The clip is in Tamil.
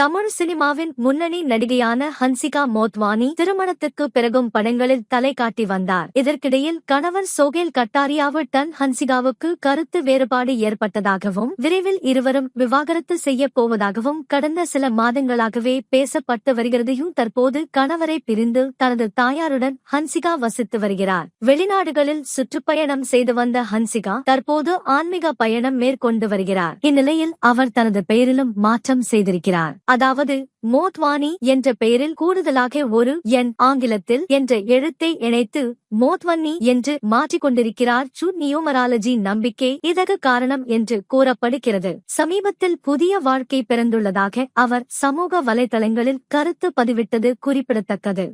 தமிழ் சினிமாவின் முன்னணி நடிகையான ஹன்சிகா மோத்வானி திருமணத்திற்கு பிறகும் படங்களில் தலை காட்டி வந்தார். இதற்கிடையில் கணவர் சோகேல் கட்டாரியாவுடன் ஹன்சிகாவுக்கு கருத்து வேறுபாடு ஏற்பட்டதாகவும் விரைவில் இருவரும் விவாகரத்து செய்யப் போவதாகவும் கடந்த சில மாதங்களாகவே பேசப்பட்டு வருகிறதையும் தற்போது கணவரை பிரிந்து தனது தாயாருடன் ஹன்சிகா வசித்து வருகிறார். வெளிநாடுகளில் சுற்றுப்பயணம் செய்து வந்த ஹன்சிகா தற்போது ஆன்மீக பயணம் மேற்கொண்டு வருகிறார். இந்நிலையில் அவர் தனது பெயரிலும் மாற்றம் செய்திருக்கிறார். அதாவது மோத்வானி என்ற பெயரில் கூடுதலாக ஒரு என் ஆங்கிலத்தில் என்ற எழுத்தை இணைத்து மோத்வன்னி என்று மாற்றிக் கொண்டிருக்கிறார் சு நியோமராலஜி நம்பிக்கை இதற்கு காரணம் என்று கூறப்படுகிறது. சமீபத்தில் புதிய வாழ்க்கை பிறந்துள்ளதாக அவர் சமூக வலைதளங்களில் கருத்து பதிவிட்டது குறிப்பிடத்தக்கது.